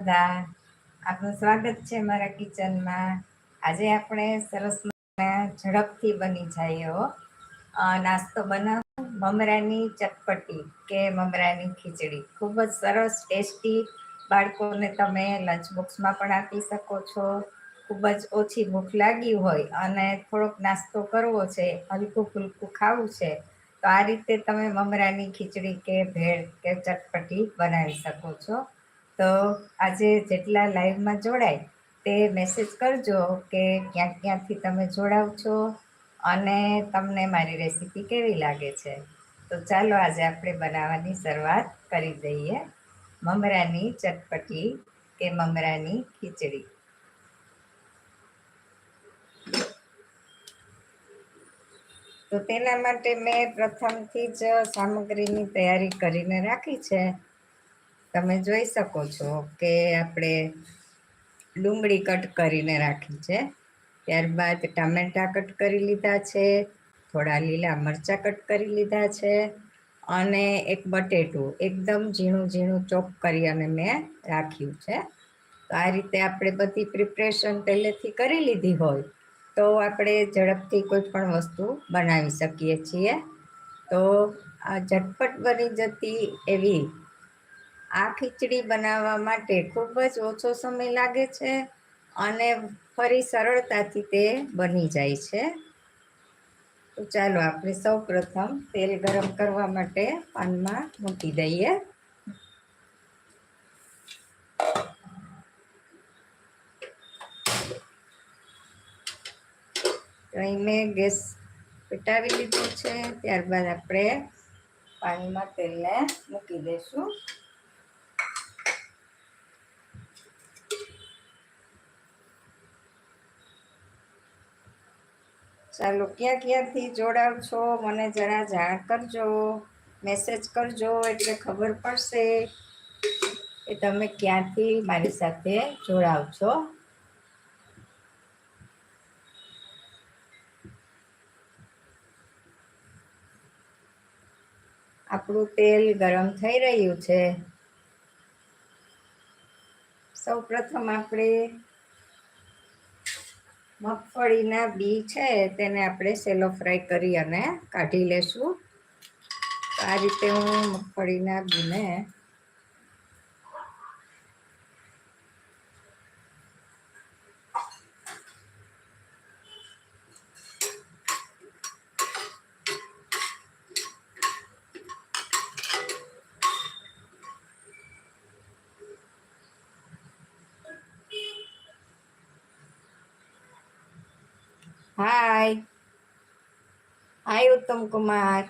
બધા. આપનું સ્વાગત છે મારા કિચનમાં. આજે આપણે સરસ ઝડપથી બની જાય એવો નાસ્તો બનાવો. મમરાની ચટપટી કે મમરાની ખીચડી. ખૂબ જ સરસ, ટેસ્ટી બાળકોને તમે લંચ બોક્સમાં પણ આપી શકો છો. ખૂબ જ ઓછી ભૂખ લાગી હોય અને થોડોક નાસ્તો કરવો છે, હલકું ફૂલકું ખાવું છે, તો આ રીતે તમે મમરાની ખીચડી કે ભેળ કે ચટપટી બનાવી શકો છો. તો આજે જેટલા લાઈવમાં જોડાય તે મેસેજ કરજો કે ક્યાંક ક્યાંથી તમે જોડાવ છો અને તમને મારી રેસીપી કેવી લાગે છે. તો ચાલો આજે આપણે બનાવવાની શરૂઆત કરી દઈએ. મમરાની ચટપટી કે મમરાની ખીચડી. તો તેના માટે મેં પ્રથમથી જ સામગ્રીની તૈયારી કરીને રાખી છે. તમે જોઈ શકો છો કે આપણે ડુંગળી કટ કરીને રાખી છે. ત્યારબાદ ટામેટા કટ કરી લીધા છે, થોડા લીલા મરચાં કટ કરી લીધા છે અને એક બટેટું એકદમ ઝીણું ઝીણું ચોપ કરી અને મેં રાખ્યું છે. તો આ રીતે આપણે બધી પ્રિપરેશન પહેલેથી કરી લીધી હોય તો આપણે ઝડપથી કોઈ પણ વસ્તુ બનાવી શકીએ છીએ. તો આ ઝટપટ બની જતી એવી આ ખીચડી બનાવવા માટે ખૂબ જ ઓછો સમય લાગે છે અને ફરી સરળતાથી તે બની જાય છે. તો ચાલો આપણે સૌ પ્રથમ તેલ ગરમ કરવા માટે પાનમાં મૂકી દઈએ. અહીં મેં ગેસ પેટાવી લીધું છે. ત્યારબાદ આપણે પાણીમાં તેલને મૂકી દઈશું. ચાલો, ક્યાં ક્યાંથી જોડાવ છો મને જરા જાણ કરજો મેસેજ કરજો, એટલે ખબર પડશે કે તમે ક્યાંથી મારી સાથે જોડાવ છો આપણું તેલ ગરમ થઈ રહ્યું છે. સૌ પ્રથમ આપણે મગફળીના બી છે, તેને આપણે સેલો ફ્રાય કરી અને કાઢી લેશું. આ રીતે હું મગફળીના બીને હાય હાય ઉત્તમ કુમાર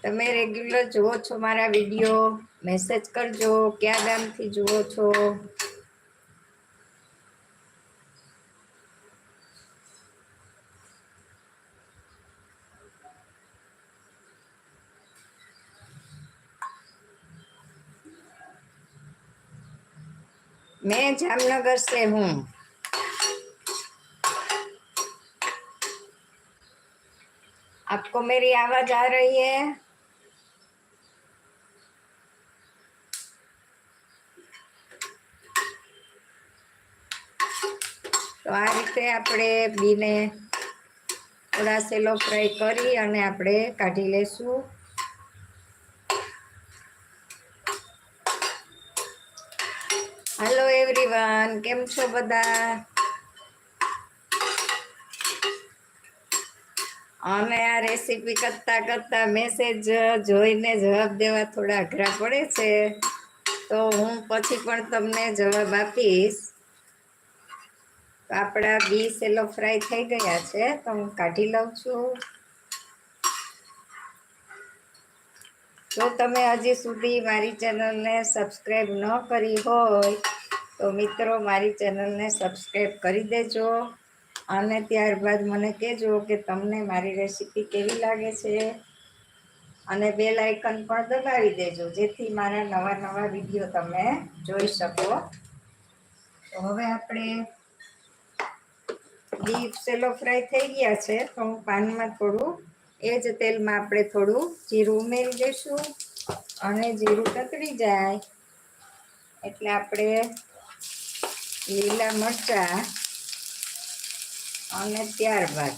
તમે રેગ્યુલર જુઓ છો મારા વિડીયો મેસેજ કરજો ક્યાં ગામથી જુઓ છો मैं जामनगर से हूँ आपको मेरी आवाज आ रही है તો આ રીતે આપણે બીને થોડા સેલો ફ્રાય કરી અને આપણે કાઢી લેશું હેલો એવરીવન કેમ છો બધા અમે આ રેસીપી કરતા કરતા મેસેજ જોઈને જવાબ દેવા થોડા અઘરા પડે છે. તો હું પછી પણ તમને જવાબ આપીશ. આપણા બી સેલો ફ્રાય થઈ ગયા છે, તો હું કાઢી લઉં છું. જો તમે હજી સુધી મારી ચેનલને સબસ્ક્રાઈબ ન કરી હોય, તો મિત્રો મારી ચેનલને સબસ્ક્રાઈબ કરી દેજો. અને ત્યારબાદ મને કહેજો કે તમને મારી રેસીપી કેવી લાગે છે? અને બે લાઇકન પણ દબાવી દેજો, જેથી મારા નવા નવા વીડિયો તમે જોઈ શકો. તો હવે આપણે બીફ સેલો ફ્રાય થઈ ગયા છે, તો હું પાનમાં થોડું એ જ તેલમાં આપણે થોડું જીરું ઉમેરી દઈશું અને જીરું તતરી જાય. એટલે આપણે લીલા મરચાં અને ત્યારબાદ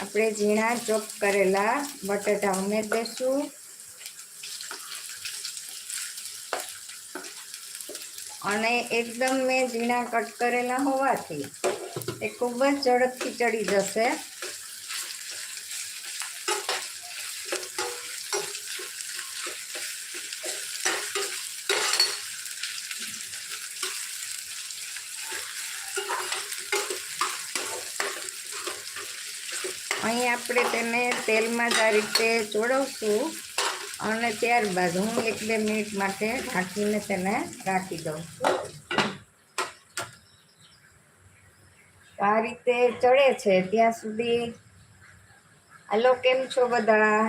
આપણે ઝીણા ચોપ કરેલા બટાટા ઉમેરી દઈશું. અને એકદમ મેં ઝીણા કટ કરેલા હોવાથી એ ખૂબ જ ઝડપથી ચડી જશે. અહીં આપણે તેને તેલમાં જ આ રીતે ચોળવશું અને ત્યારબાદ હું એક બે મિનિટ માટે ઢાંકીને તેને રાખી દઉં. આ રીતે ચડે છે ત્યાં સુધી. હાલો, કેમ છો બધા?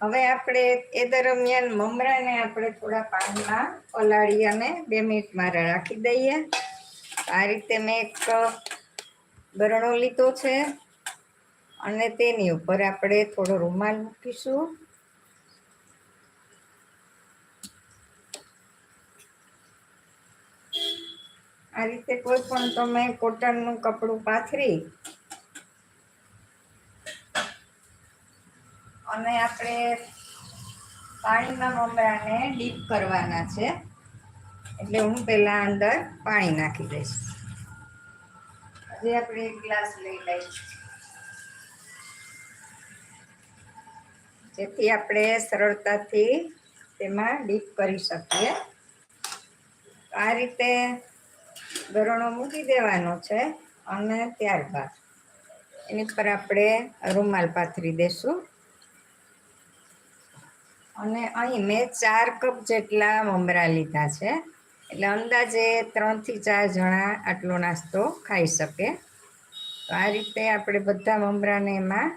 હવે આપણે એ દરમિયાન મમરાને આપણે થોડા પાણીમાં પલાળી અને બે મિનિટ મારે રાખી દઈએ. આ રીતે મેં એક બરણો લીધો છે અને તેની ઉપર આપણે થોડો રૂમાલ મૂકીશું. આ રીતે કોઈ પણ તમે કોટનનું કપડું પાથરી અને આપણે પાણીમાં મમરાને ડીપ કરવાના છે. એટલે હું પહેલાં અંદર પાણી નાખી દઈશ. હજી આપણે એક ગ્લાસ લઈ લઈશ. જેથી આપણે સરળતાથી તેમાં ડીપ કરી શકીએ. આ રીતે ગરણો મૂકી દેવાનો છે અને ત્યારબાદ એની પર આપણે રૂમાલ પાથરી દઈશું. અને અહીં મેં ચાર કપ જેટલા મમરા લીધા છે. એટલે અંદાજે ત્રણથી ચાર જણા આટલો નાસ્તો ખાઈ શકે. તો આ રીતે આપણે બધા મમરાને એમાં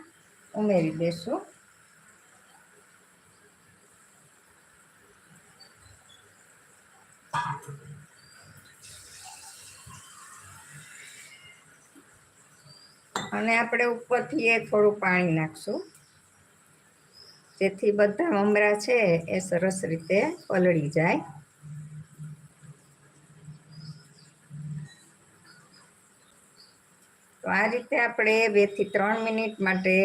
ઉમેરી દઈશું અને આપણે ઉપરથી એ થોડું પાણી નાખશું. જેથી બધા મમરા છે એ સરસ રીતે પલળી જાય. તો આ રીતે આપણે બેથી ત્રણ મિનિટ માટે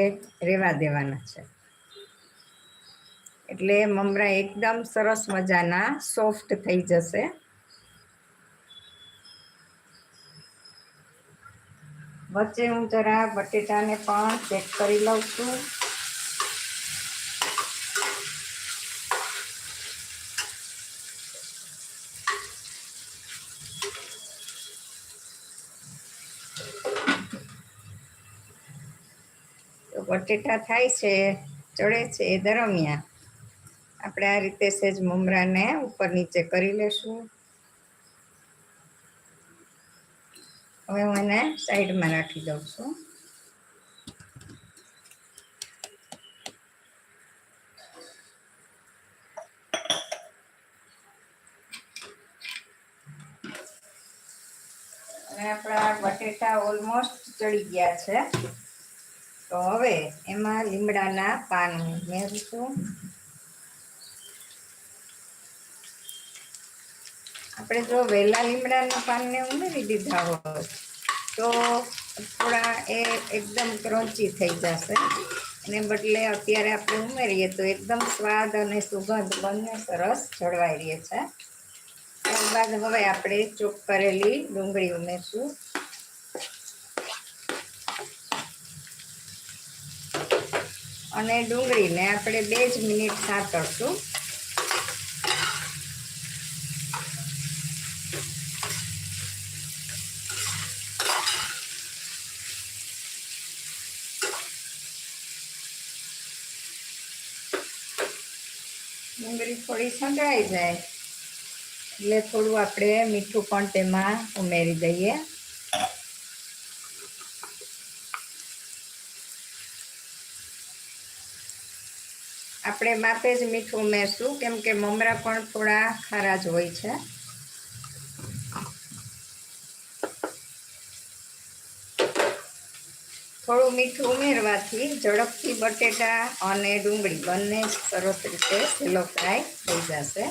રેવા દેવાના છે. એટલે મમરા એકદમ સરસ મજાના સોફ્ટ થઈ જશે. વચ્ચે હું જરા બટેટાને પણ ચેક કરી લઉં છું. બટેટા થાય છે, ચડે છે એ દરમિયાન. આપણે આ રીતે સેજ મમરાને ઉપર નીચે કરી લેશું. હવે હું એને સાઈડમાં રાખી દઉં છું. અને આપણા બટેટા ઓલમોસ્ટ ચડી ગયા છે. તો હવે એમાં લીમડાના પાન ઉમેરીશું આપણે જો વહેલા લીમડાના પાનને ઉમેરી દીધા હોય તો થોડા એ એકદમ ક્રન્ચી થઈ જશે. એને બદલે અત્યારે આપણે ઉમેરીએ તો એકદમ સ્વાદ અને સુગંધ બંને સરસ જળવાઈ રહે છે. ત્યારબાદ હવે આપણે ચોપ કરેલી ડુંગળી ઉમેરશું. અને ડુંગળીને આપણે બે જ મિનિટ સાતળશું. ડુંગળી થોડી સંકળાઈ જાય, એટલે થોડું આપણે મીઠું પણ તેમાં ઉમેરી દઈએ. આપણે માપે જ મીઠું ઉમેરશું, કેમ કે મમરા પણ થોડા ખારા જ હોય છે. થોડું મીઠું ઉમેરવાથી ઝડપથી બટેટા અને ડુંગળી બંને સરસ રીતે સેલો ફ્રાય થઈ જશે.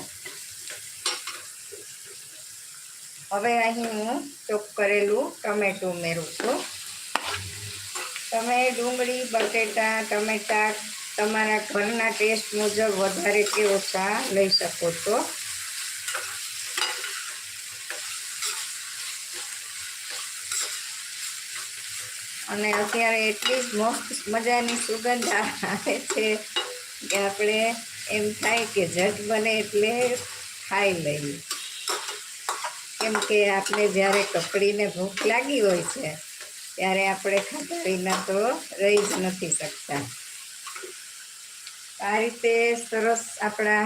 હવે અહીં હું ચોપ કરેલું ટમેટું ઉમેરું છું. તમે ડુંગળી, બટેટા, ટમેટા તમારા ઘરના ટેસ્ટ મુજબ વધારે કે ઓછા લઈ શકો છો. અને અત્યારે એટલી જ મસ્ત મજાની સુગંધ આવે છે કે આપણે એમ થાય કે ઝટ બને એટલે ખાઈ લઈએ. કેમ કે આપણે જ્યારે કપડીને ભૂખ લાગી હોય છે, ત્યારે આપણે ખાધા વિના તો રહી જ નથી શકતા. આ રીતે સરસ આપણા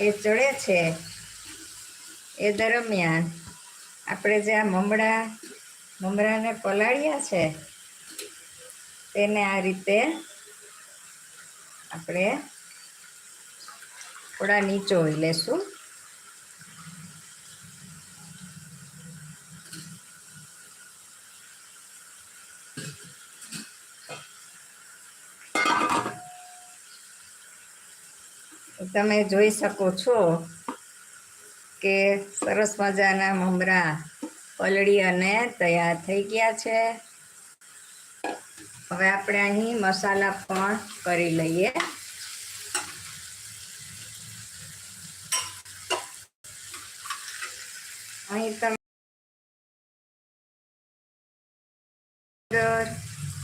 એ ચડે છે. એ દરમિયાન આપણે જે આ મમડા મમરાને પલાળ્યા છે, તેને આ રીતે આપણે થોડા નીચોવી લેશું. તમે જોઈ શકો છો કે સરસ મજાના મમરા પલળી અને તૈયાર થઈ ગયા છે. હવે આપણે અહીં મસાલા પણ કરી લઈએ. અહીં તમે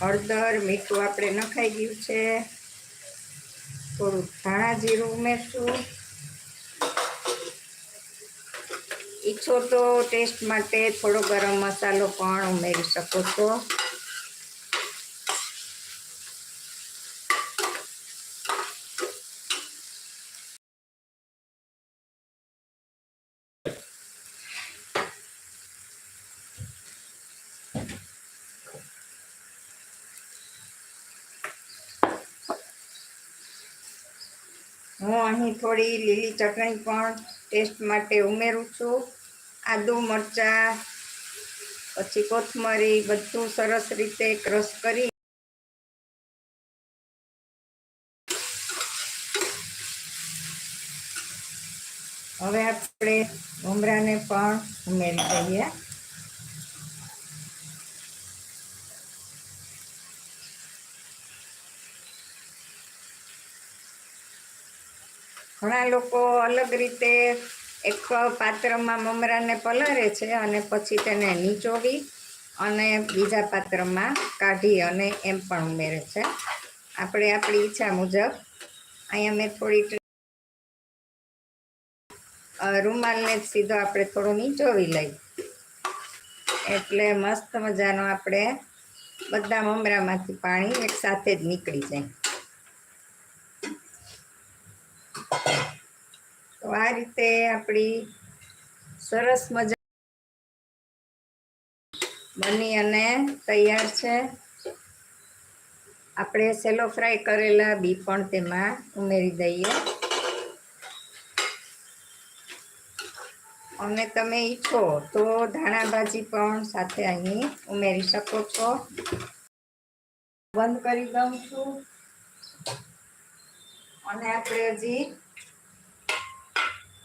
હળદર મીઠું આપણે નખાઈ ગયું છે. થોડું ધાણા જીરું ઉમેરશું. ઈચ્છો તો ટેસ્ટ માટે થોડો ગરમ મસાલો પણ ઉમેરી શકો છો. હું અહીં થોડી લીલી ચટણી પણ ટેસ્ટ માટે ઉમેરું છું. આદુ મરચાં, પછી કોથમરી બધું સરસ રીતે ક્રશ કરી હવે આપણે ઉમરાને પણ ઉમેરી દઈએ. ઘણા લોકો અલગ રીતે એક પાત્રમાં મમરાને પલાળે છે અને પછી તેને નીચોવી અને બીજા પાત્રમાં કાઢી અને એમ પણ ઉમેરે છે. આપણે આપણી ઈચ્છા મુજબ અહીંયા મેં થોડી રૂમાલને જ સીધો આપણે થોડો નીચોવી લઈ. એટલે મસ્ત મજાનો આપણે બધા મમરામાંથી પાણી એક સાથે જ નીકળી જાય. તો આ રીતે આપણી સરસ મજા બની અને તૈયાર છે. આપણે સેલો ફ્રાય કરેલા બી પણ તેમાં ઉમેરી દઈએ. અને તમે ઈચ્છો તો ધાણા ભાજી પણ સાથે અહીં ઉમેરી શકો છો. બંધ કરી દઉં છું. અને આપણે હજી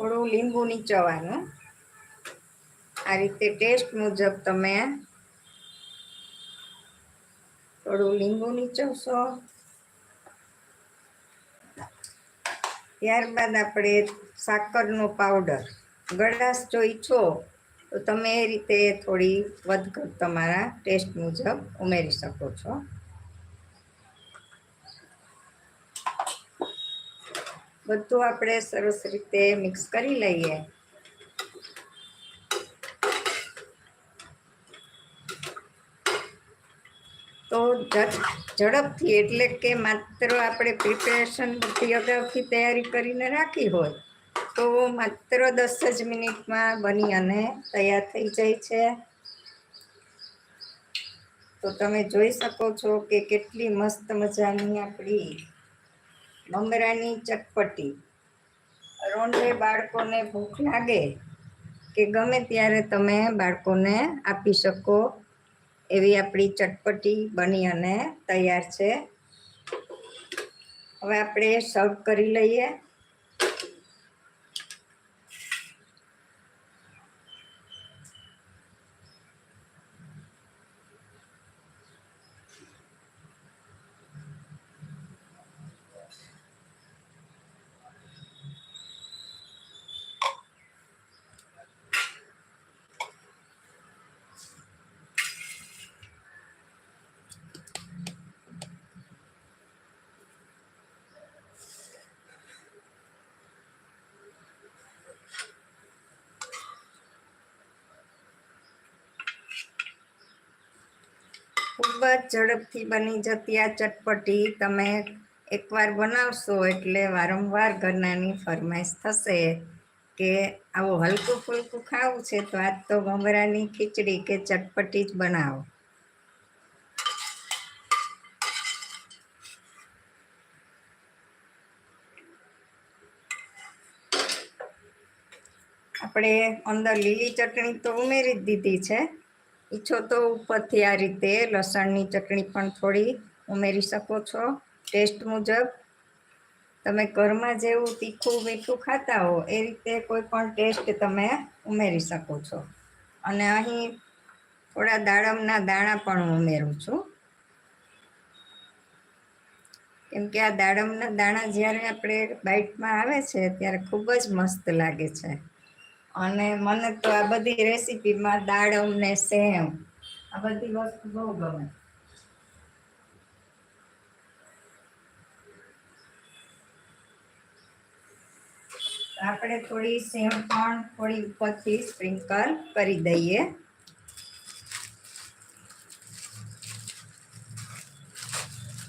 થોડું લીંબુ નીચવાનું. આ રીતે ટેસ્ટ મુજબ તમે થોડું લીંબુ નીચવશો. ત્યારબાદ આપણે સાકરનો પાવડર. ગળાશ જો ઈચ્છો, તો તમે એ રીતે થોડી વધઘટ તમારા ટેસ્ટ મુજબ ઉમેરી શકો છો. બધું આપણે સરસ રીતે મિક્સ કરી લઈએ. તો ઝડપથી એટલે કે માત્ર આપણે પ્રિપેરેશન બધી અગાઉથી તૈયારી કરીને રાખી હોય, તો માત્ર દસ જ મિનિટમાં બની અને તૈયાર થઈ જાય છે. તો તમે જોઈ શકો છો કે કેટલી મસ્ત મજાની આપણી મમરાની ચટપટી. રોંઢે બાળકોને ભૂખ લાગે કે ગમે ત્યારે તમે બાળકોને આપી શકો એવી આપણી ચટપટી બની અને તૈયાર છે. હવે આપણે સર્વ કરી લઈએ. ખૂબ જ ઝડપથી બની જતી આ ચટપટી તમે એકવાર બનાવશો એટલે વારંવાર ઘરનાની ફરમાઈશ થશે કે આવું હલકું ફૂલકું ખાવું છે તો આજ તો મમરાની ખીચડી કે ચટપટી જ બનાવો. આપણે અંદર લીલી ચટણી તો ઉમેરી જ દીધી છે. ઈચ્છો તો ઉપરથી આ રીતે લસણની ચટણી પણ થોડી ઉમેરી શકો છો. ટેસ્ટ મુજબ તમે ઘરમાં જેવું તીખું, મીઠું ખાતા હો, એ રીતે કોઈ પણ ટેસ્ટ તમે ઉમેરી શકો છો. અને અહીં થોડા દાડમના દાણા પણ ઉમેરું છું. કેમ કે આ દાડમના દાણા જ્યારે આપણે બાઇટમાં આવે છે, ત્યારે ખૂબ જ મસ્ત લાગે છે. અને મને તો આ બધી રેસીપીમાં દાડમ ને સેવ, આ બધી વસ્તુ બહુ ગમે. આપણે થોડી સેવ પણ થોડી ઉપરથી સ્પ્રિંકલ કરી દઈએ.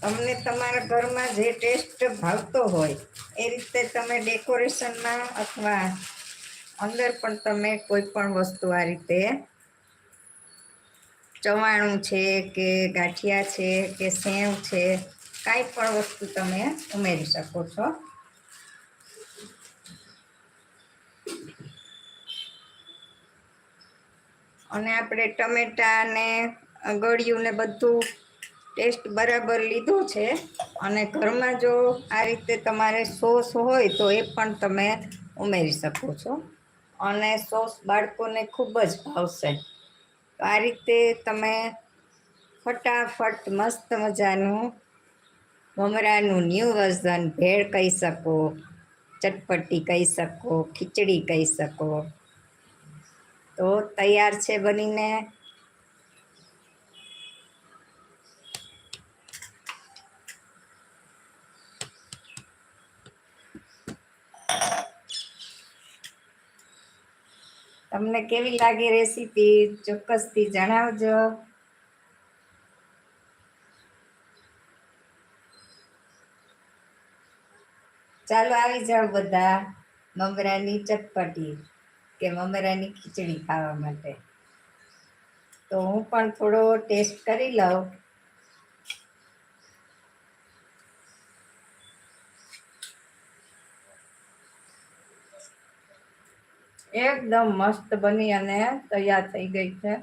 તમને તમારા ઘરમાં જે ટેસ્ટ ભાવતો હોય, એ રીતે તમે ડેકોરેશનમાં અથવા અંદર પણ તમે કોઈ પણ વસ્તુ આ રીતે ચવાણું છે કે ગાંઠિયા છે કે સેવ છે, કાંઈ પણ વસ્તુ તમે ઉમેરી શકો છો. અને આપણે ટમેટાને ગળ્યું ને બધું ટેસ્ટ બરાબર લીધો છે. અને ઘરમાં જો આ રીતે તમારે સોસ હોય તો એ પણ તમે ઉમેરી શકો છો. અને સોસ બાળકોને ખૂબ જ ભાવશે. આ રીતે તમે ફટાફટ મસ્ત મજાનું મમરાનું ન્યૂ વર્ઝન ભેળ કહી શકો, ચટપટી કહી શકો, ખીચડી કહી શકો. તો તૈયાર છે બનીને. તમને કેવી લાગી રેસીપી ચોક્કસથી જણાવજો. ચાલો આવી જાઓ બધા મમરાની ચટપટી કે મમરાની ખીચડી ખાવા માટે. તો હું પણ થોડો ટેસ્ટ કરી લઉં. એકદમ મસ્ત બની અને તૈયાર થઈ ગઈ છે.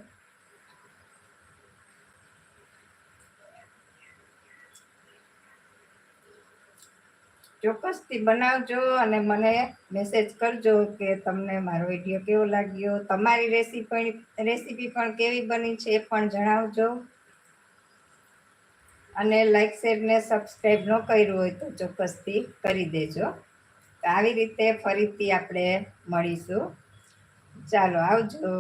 ચોક્કસથી બનાવજો અને મને મેસેજ કરજો કે તમને મારો વીડિયો કેવો લાગ્યો, તમારી રેસીપી રેસીપી પણ કેવી બની છે એ પણ જણાવજો. અને લાઇક શેર ને સબસ્ક્રાઈબ ન કર્યું હોય તો ચોક્કસથી કરી દેજો. આવી રીતે ફરીથી આપણે મળીશું. ચાલો આવજો.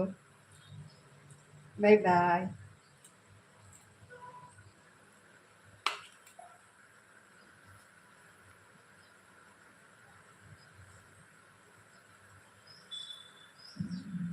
Bye bye.